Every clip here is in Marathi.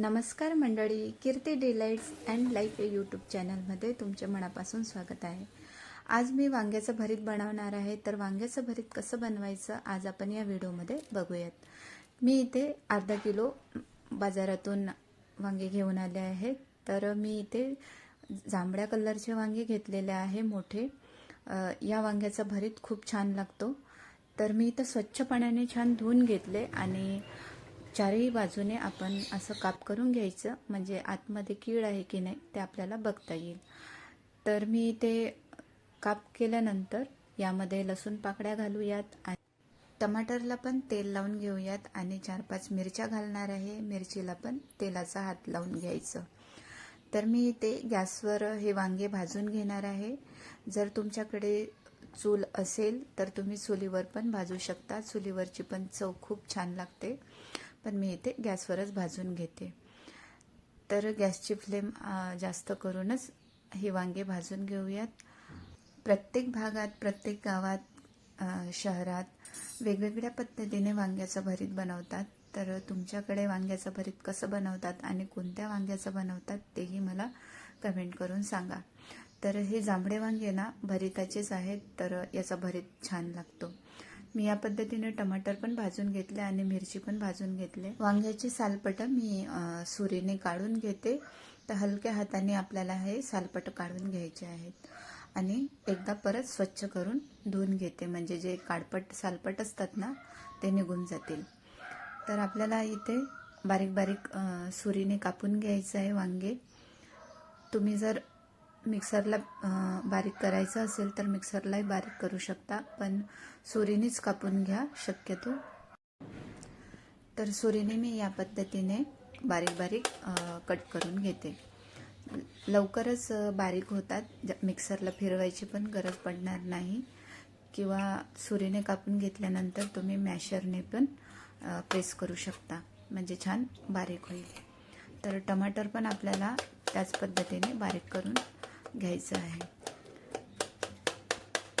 नमस्कार मंडळी कीर्ती डिलाइट्स अँड लाईफ या यूट्यूब चॅनलमध्ये तुमचे मनापासून स्वागत आहे. आज मी वांग्याचं भरीत बनवणार आहे तर वांग्याचं भरीत कसं बनवायचं आज आपण या व्हिडिओमध्ये बघूयात. मी इथे अर्धा किलो बाजारातून वांगे घेऊन आले आहेत तर मी इथे जांभळ्या कलरचे वांगे घेतलेले आहे मोठे. या वांग्याचा भरीत खूप छान लागतो. तर मी इथं स्वच्छ पाण्याने छान धुवून घेतले आणि चारही बाजूने आपण असं काप करून घ्यायचं म्हणजे आतमध्ये कीड आहे की नाही ते आपल्याला बघता येईल. तर मी ते काप केल्यानंतर यामध्ये लसूण पाकळ्या घालूयात आणि टमाटरला पण तेल लावून घेऊयात आणि चार पाच मिरच्या घालणार आहे. मिरचीला पण तेलाचा हात लावून घ्यायचं. तर मी इथे गॅसवर हे वांगे भाजून घेणार आहे. जर तुमच्याकडे चूल असेल तर तुम्ही चुलीवर पण भाजू शकता. चुलीवरची पण चव खूप छान लागते. पण मी इथे गॅसवरच भाजून घेते. तर गॅसची फ्लेम जास्त करूनच ही वांगे भाजून घेऊयात. प्रत्येक भागात प्रत्येक गावात शहरात वेगवेगळ्या पद्धतीने वांग्याचं भरीत बनवतात. तर तुमच्याकडे वांग्याचं भरीत कसं बनवतात आणि कोणत्या वांग्याचं बनवतात तेही मला कमेंट करून सांगा. तर हे जांभळे वांगे ना भरीताचेच आहेत तर याचा भरीत छान लागतो. मी या पद्धतीने टमाटर पण भाजून घेतले आणि मिरची पण भाजून घेतले. वांग्याची सालपटं मी सुरीने काढून घेते. तर हलक्या हाताने आपल्याला हे सालपट काढून घ्यायचे आहेत. आणि एकदा परत स्वच्छ करून धुवून घेते. म्हणजे जे काडपट सालपट असतात ना ते निघून जातील. तर आपल्याला इथे बारीक बारीक सुरीने कापून घ्यायचं आहे वांगे. तुम्ही जर मिक्सरला बारीक करायचं असेल तर मिक्सरलाही बारीक करू शकता पण सुरीनेच कापून घ्या शक्यतो. तर सुरीने मी या पद्धतीने बारीक बारीक कट करून घेते. लवकरच बारीक होतात. मिक्सरला फिरवायची पण गरज पडणार नाही. किंवा सुरीने कापून घेतल्यानंतर तुम्ही मॅशरने पण प्रेस करू शकता. म्हणजे छान बारीक होईल. तर टमाटर पण आपल्याला त्याच पद्धतीने बारीक करून घ्यायचं आहे.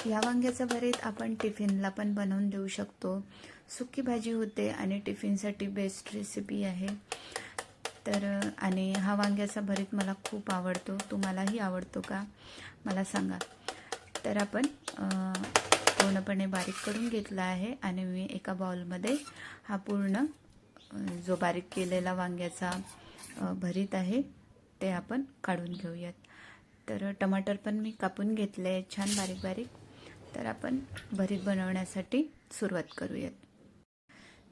या वांग्याचं भरीत आपण टिफिनला पण बनवून देऊ शकतो. सुकी भाजी होते आणि टिफिनसाठी बेस्ट रेसिपी आहे. तर आणि हा वांग्याचा भरीत मला खूप आवडतो. तुम्हालाही आवडतो का? मला सांगा. तर आपण पूर्णपणे बारीक करून घेतला आहे आणि मी एका बाउलमध्ये हा पूर्ण जो बारीक केलेला वांग्याचा भरीत आहे ते आपण काढून घेऊयात. तर टमाटर पण मी कापून घेतले छान बारीक बारीक. तर आपण भरीत बनवण्यासाठी सुरुवात करूयात.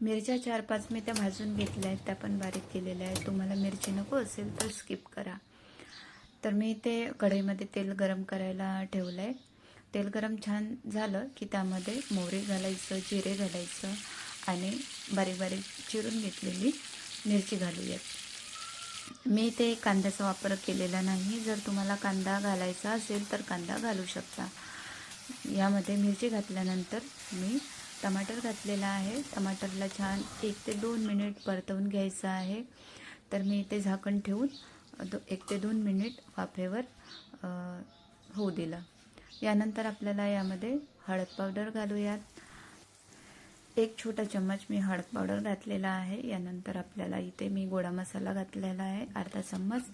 मिरच्या चार पाच मी त्या भाजून घेतल्या आहेत त्या पण बारीक केलेल्या आहेत. तुम्हाला मिरची नको असेल तर स्किप करा. तर मी ते कढईमध्ये तेल गरम करायला ठेवलं आहे. तेल गरम छान झालं की त्यामध्ये मोहरी घालायचं जिरे घालायचं आणि बारीक बारीक चिरून घेतलेली मिरची घालूयात. मी ते कांद्याचा वापर केलेला नाही. जर तुम्हाला कांदा घालायचा असेल तर कांदा घालू शकता. यामध्ये मिरची घातल्यानंतर मी टमाटर घातलेला आहे. टमाटरला छान एक ते दोन मिनिट परतवून घ्यायचं आहे. तर मी इथे झाकण ठेवून दो एक ते दोन मिनिट वाफेवर होऊ दिलं. यानंतर आपल्याला यामध्ये हळद पावडर घालूयात. एक छोटा चम्मच मी हळद पावडर घातलेला आहे. यानंतर आपल्याला इथे मी गोडा मसाला घातलेला आहे अर्धा चम्मच.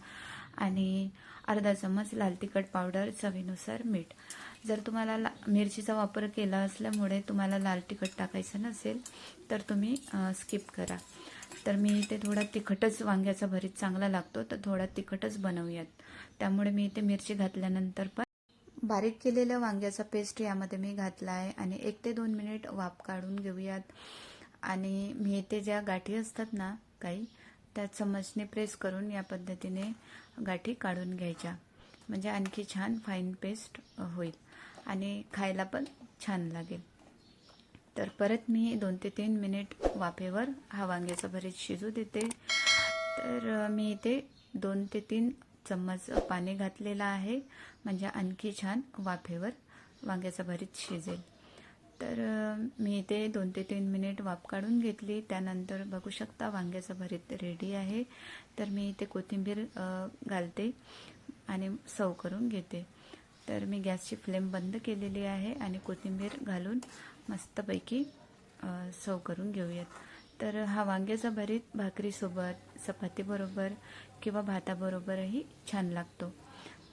आणि अर्धा चम्मच लाल तिखट पावडर चवीनुसार मीठ. जर तुम्हाला ला मिरचीचा वापर केला असल्यामुळे तुम्हाला लाल तिखट टाकायचं नसेल तर तुम्ही स्किप करा. तर मी इथे थोडा तिखटच वांग्याचा भरीत चांगला लागतो तर थोडा तिखटच बनवूयात. त्यामुळे मी इथे मिरची घातल्यानंतर पण बारीक केलेलं वांग्याचा पेस्ट यामध्ये मी घातला आहे आणि एक ते दोन मिनिट वाफ काढून घेऊयात. आणि मी इथे ज्या गाठी असतात ना काही त्या चमचने प्रेस करून या पद्धतीने गाठी काढून घ्यायच्या. म्हणजे आणखी छान फाईन पेस्ट होईल आणि खायला पण छान लागेल. तर परत मी दोन ते तीन मिनिट वाफेवर हा वांग्याचा भरीत शिजू देते. तर मी इथे दोन ते तीन चम्मच पाणी घातलेलं आहे. म्हणजे आणखी छान वाफेवर वांग्याचा भरीत शिजेल. तर मी इथे दोन ते तीन मिनिट वाफ काढून घेतली. त्यानंतर बघू शकता वांग्याचा भरीत रेडी आहे. तर मी इथे कोथिंबीर घालते आणि सव करून घेते. तर मी गॅसची फ्लेम बंद केलेली आहे आणि कोथिंबीर घालून मस्तपैकी सव करून घेऊयात. तर हा वांग्याचा भरीत भाकरीसोबत चपातीबरोबर किंवा भाताबरोबरही छान लागतो.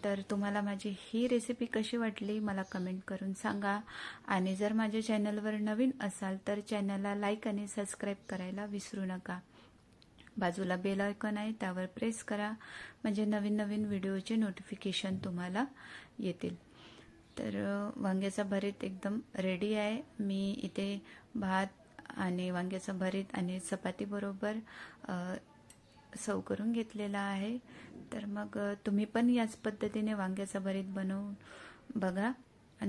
तर तुम्हाला माझी ही रेसिपी कशी वाटली मला कमेंट करून सांगा. आणि जर माझ्या चॅनलवर नवीन असाल तर चॅनलला लाईक आणि सबस्क्राईब करायला विसरू नका. बाजूला बेल आयकॉन आहे त्यावर प्रेस करा. म्हणजे नवीन नवीन व्हिडिओचे नोटिफिकेशन तुम्हाला येतील. तर वांग्याचा भरीत एकदम रेडी आहे. मी इथे भात आणि वांग्याचं भरीत आणि चपातीबरोबर सव करून घेतलेला आहे. तर मग तुम्ही पण याच पद्धतीने वांग्याचं भरीत बनवून बघा.